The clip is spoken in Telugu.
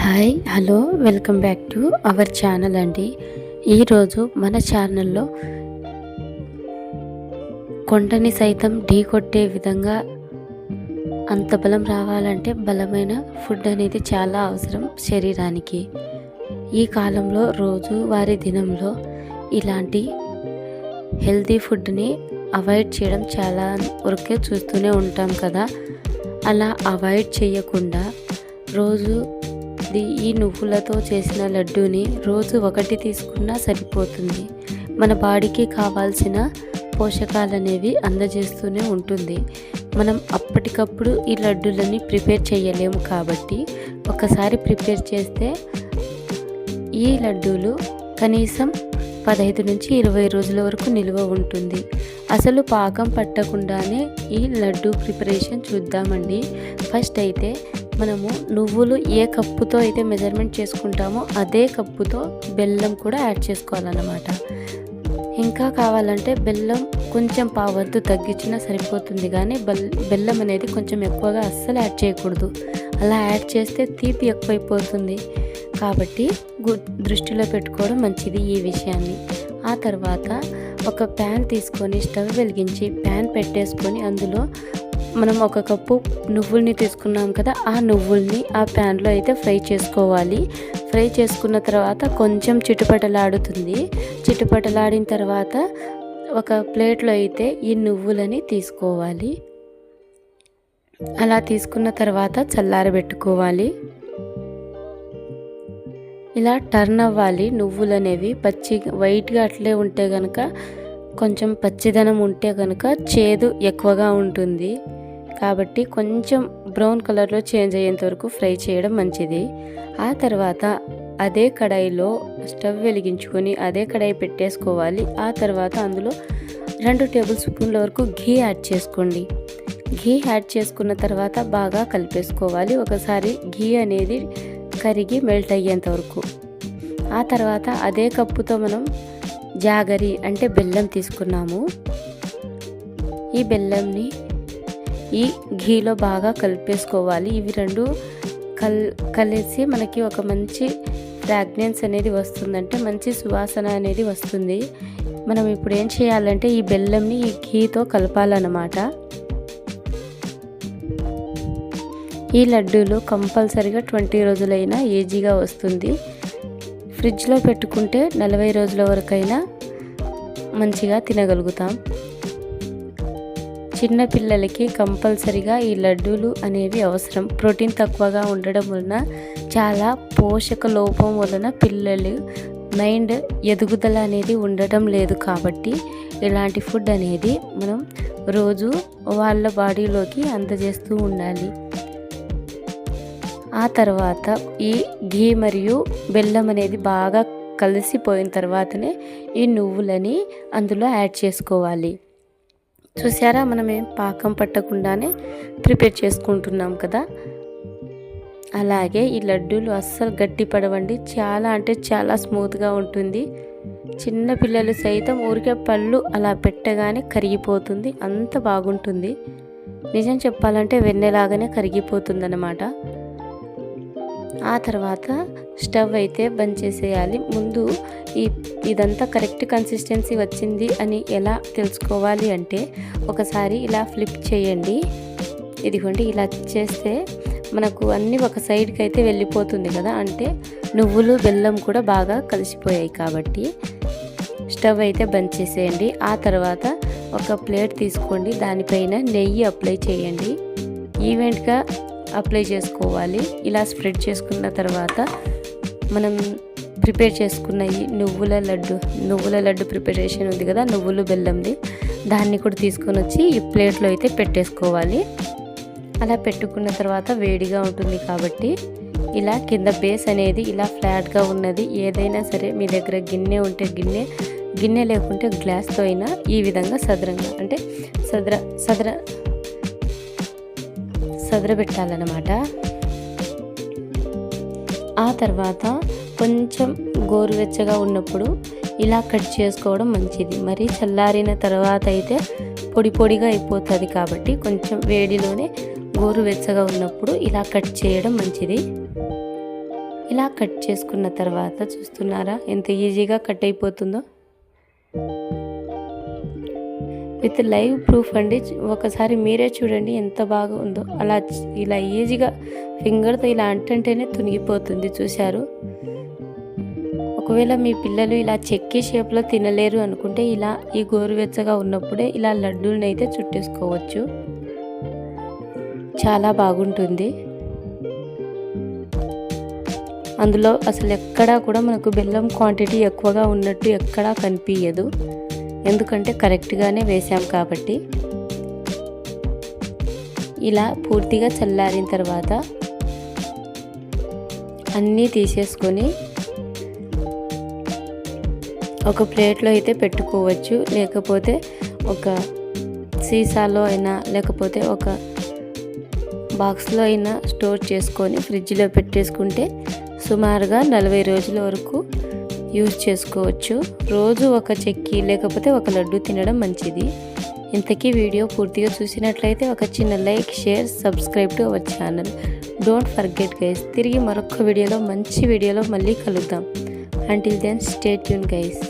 Hi hello welcome back to our channel అండి. ఈరోజు మన ఛానల్లో కొండని సైతం ఢీ కొట్టే విధంగా అంత బలం రావాలంటే బలమైన ఫుడ్ అనేది చాలా అవసరం శరీరానికి. ఈ కాలంలో రోజు వారి దినంలో ఇలాంటి హెల్తీ ఫుడ్ని అవాయిడ్ చేయడం చాలా వరకే చూస్తూనే ఉంటాం కదా. అలా అవాయిడ్ చేయకుండా రోజు ది- ఈ నువ్వులతో చేసిన లడ్డూని రోజు ఒకటి తీసుకున్నా సరిపోతుంది. మన బాడీకి కావాల్సిన పోషకాలు అనేవి అందజేస్తూనే ఉంటుంది. మనం అప్పటికప్పుడు ఈ లడ్డూలని ప్రిపేర్ చేయలేము కాబట్టి ఒకసారి ప్రిపేర్ చేస్తే ఈ లడ్డూలు కనీసం పదహైదు నుంచి ఇరవై రోజుల వరకు నిల్వ ఉంటుంది. అసలు పాకం పట్టకుండానే ఈ లడ్డు ప్రిపరేషన్ చూద్దామండి. ఫస్ట్ అయితే మనము నువ్వులు ఏ కప్పుతో అయితే మెజర్మెంట్ చేసుకుంటామో అదే కప్పుతో బెల్లం కూడా యాడ్ చేసుకోవాలన్నమాట. ఇంకా కావాలంటే బెల్లం కొంచెం పావద్దు తగ్గించినా సరిపోతుంది కానీ బెల్ బెల్లం అనేది కొంచెం ఎక్కువగా అస్సలు యాడ్ చేయకూడదు. అలా యాడ్ చేస్తే తీపి ఎక్కువైపోతుంది. కాబట్టి దృష్టిలో పెట్టుకోవడం మంచిది ఈ విషయాన్ని. ఆ తర్వాత ఒక ప్యాన్ తీసుకొని స్టవ్ వెలిగించి ప్యాన్ పెట్టేసుకొని అందులో మనం ఒక కప్పు నువ్వుల్ని తీసుకున్నాం కదా ఆ నువ్వుల్ని ఆ ప్యాన్లో అయితే ఫ్రై చేసుకోవాలి. ఫ్రై చేసుకున్న తర్వాత కొంచెం చిటుపటలాడుతుంది. చిటుపటలాడిన తర్వాత ఒక ప్లేట్లో అయితే ఈ నువ్వులని తీసుకోవాలి. అలా తీసుకున్న తర్వాత చల్లారబెట్టుకోవాలి. ఇలా టర్న్ అవ్వాలి. నువ్వులు అనేవి పచ్చి వైట్గా అట్లే ఉంటే కనుక కొంచెం పచ్చిదనం ఉంటే కనుక చేదు ఎక్కువగా ఉంటుంది. కాబట్టి కొంచెం బ్రౌన్ కలర్లో చేంజ్ అయ్యేంత వరకు ఫ్రై చేయడం మంచిది. ఆ తర్వాత అదే కడాయిలో స్టవ్ వెలిగించుకొని అదే కడాయి పెట్టేసుకోవాలి. ఆ తర్వాత అందులో రెండు టేబుల్ స్పూన్ల వరకు ఘీ యాడ్ చేసుకోండి. ఘీ యాడ్ చేసుకున్న తర్వాత బాగా కలిపేసుకోవాలి. ఒకసారి ఘీ అనేది కరిగి మెల్ట్ అయ్యేంత వరకు. ఆ తర్వాత అదే కప్పుతో మనం జాగరి అంటే బెల్లం తీసుకున్నాము. ఈ బెల్లంని ఈ ఘీలో బాగా కలిపేసుకోవాలి. ఇవి రెండు కల్ కలిసి మనకి ఒక మంచి ఫ్రాగ్నెన్స్ అనేది వస్తుందంటే మంచి సువాసన అనేది వస్తుంది. మనం ఇప్పుడు ఏం చేయాలంటే ఈ బెల్లంని ఈ ఘీతో కలపాలన్నమాట. ఈ లడ్డూలు కంపల్సరిగా ట్వంటీ రోజులైనా ఈజీగా వస్తుంది. ఫ్రిడ్జ్లో పెట్టుకుంటే నలభై రోజుల వరకైనా మంచిగా తినగలుగుతాం. చిన్న పిల్లలకి కంపల్సరిగా ఈ లడ్డూలు అనేవి అవసరం. ప్రోటీన్ తక్కువగా ఉండడం వలన చాలా పోషక లోపం వలన పిల్లలు మైండ్ ఎదుగుదల అనేది ఉండటం లేదు కాబట్టి ఇలాంటి ఫుడ్ అనేది మనం రోజు వాళ్ళ బాడీలోకి అందజేస్తూ ఉండాలి. ఆ తర్వాత ఈ ఘీ మరియు బెల్లం అనేది బాగా కలిసిపోయిన తర్వాతనే ఈ నువ్వులని అందులో యాడ్ చేసుకోవాలి. చూసారా మనమే పాకం పట్టకుండానే ప్రిపేర్ చేసుకుంటున్నాం కదా? అలాగే ఈ లడ్డూలు అస్సలు గట్టి పడవండి. చాలా అంటే చాలా స్మూత్గా ఉంటుంది. చిన్న పిల్లలు సైతం ఊరికే పళ్ళు అలా పెట్టగానే కరిగిపోతుంది. అంత బాగుంటుంది. నిజం చెప్పాలంటే వెన్నెలాగానే కరిగిపోతుంది అన్నమాట ఆ తర్వాత స్టవ్ అయితే బంద్ చేసేయాలి. ముందు ఈ ఇదంతా కరెక్ట్ కన్సిస్టెన్సీ వచ్చింది అని ఎలా తెలుసుకోవాలి అంటే ఒకసారి ఇలా ఫ్లిప్ చేయండి. ఇదిగోండి ఇలా చేస్తే మనకు అన్నీ ఒక సైడ్కి అయితే వెళ్ళిపోతుంది కదా. అంటే నువ్వులు బెల్లం కూడా బాగా కలిసిపోయాయి కాబట్టి స్టవ్ అయితే బంద్ చేసేయండి. ఆ తర్వాత ఒక ప్లేట్ తీసుకోండి. దానిపైన నెయ్యి అప్లై చేయండి. ఈవెంట్గా అప్లై చేసుకోవాలి. ఇలా స్ప్రెడ్ చేసుకున్న తర్వాత మనం ప్రిపేర్ చేసుకున్న ఈ నువ్వుల లడ్డు నువ్వుల లడ్డు ప్రిపరేషన్ ఉంది కదా నువ్వులు బెల్లంది. దాన్ని కూడా తీసుకొని వచ్చి ఈ ప్లేట్లో అయితే పెట్టేసుకోవాలి. అలా పెట్టుకున్న తర్వాత వేడిగా ఉంటుంది కాబట్టి ఇలా కింద బేస్ అనేది ఇలా ఫ్లాట్గా ఉన్నది. ఏదైనా సరే మీ దగ్గర గిన్నె ఉంటే గిన్నె గిన్నె లేకుంటే గ్లాస్తో అయినా ఈ విధంగా సదరంగా అంటే సదర సదర సదరబెట్టాలన్నమాట. ఆ తర్వాత కొంచెం గోరువెచ్చగా ఉన్నప్పుడు ఇలా కట్ చేసుకోవడం మంచిది. మరి చల్లారిన తర్వాత అయితే పొడి పొడిగా అయిపోతుంది కాబట్టి కొంచెం వేడిలోనే గోరువెచ్చగా ఉన్నప్పుడు ఇలా కట్ చేయడం మంచిది. ఇలా కట్ చేసుకున్న తర్వాత చూస్తున్నారా ఎంత ఈజీగా కట్ అయిపోతుందో? విత్ లైవ్ ప్రూఫ్ అండి. ఒకసారి మీరే చూడండి ఎంత బాగా ఉందో. అలా ఇలా ఈజీగా ఫింగర్తో ఇలా అంటంటేనే తునిగిపోతుంది చూశారు? ఒకవేళ మీ పిల్లలు ఇలా చెక్కి షేప్లో తినలేరు అనుకుంటే ఇలా ఈ గోరువెచ్చగా ఉన్నప్పుడే ఇలా లడ్డూలను అయితే చుట్టేసుకోవచ్చు. చాలా బాగుంటుంది. అందులో అసలు ఎక్కడా కూడా మనకు బెల్లం క్వాంటిటీ ఎక్కువగా ఉన్నట్టు ఎక్కడా కనిపించదు ఎందుకంటే కరెక్ట్గానే వేసాం కాబట్టి. ఇలా పూర్తిగా చల్లారిన తర్వాత అన్నీ తీసేసుకొని ఒక ప్లేట్లో అయితే పెట్టుకోవచ్చు. లేకపోతే ఒక సీసాలో అయినా లేకపోతే ఒక బాక్స్లో అయినా స్టోర్ చేసుకొని ఫ్రిడ్జ్లో పెట్టేసుకుంటే సుమారుగా నలభై రోజుల వరకు యూజ్ చేసుకోవచ్చు. రోజు ఒక చెక్కి లేకపోతే ఒక లడ్డు తినడం మంచిది. ఇంతకీ వీడియో పూర్తిగా చూసినట్లయితే ఒక చిన్న like share subscribe to our channel. Don't forget guys తిరిగి మరొక వీడియోలో మంచి వీడియోలో మళ్ళీ కలుద్దాం. Until then stay tune guys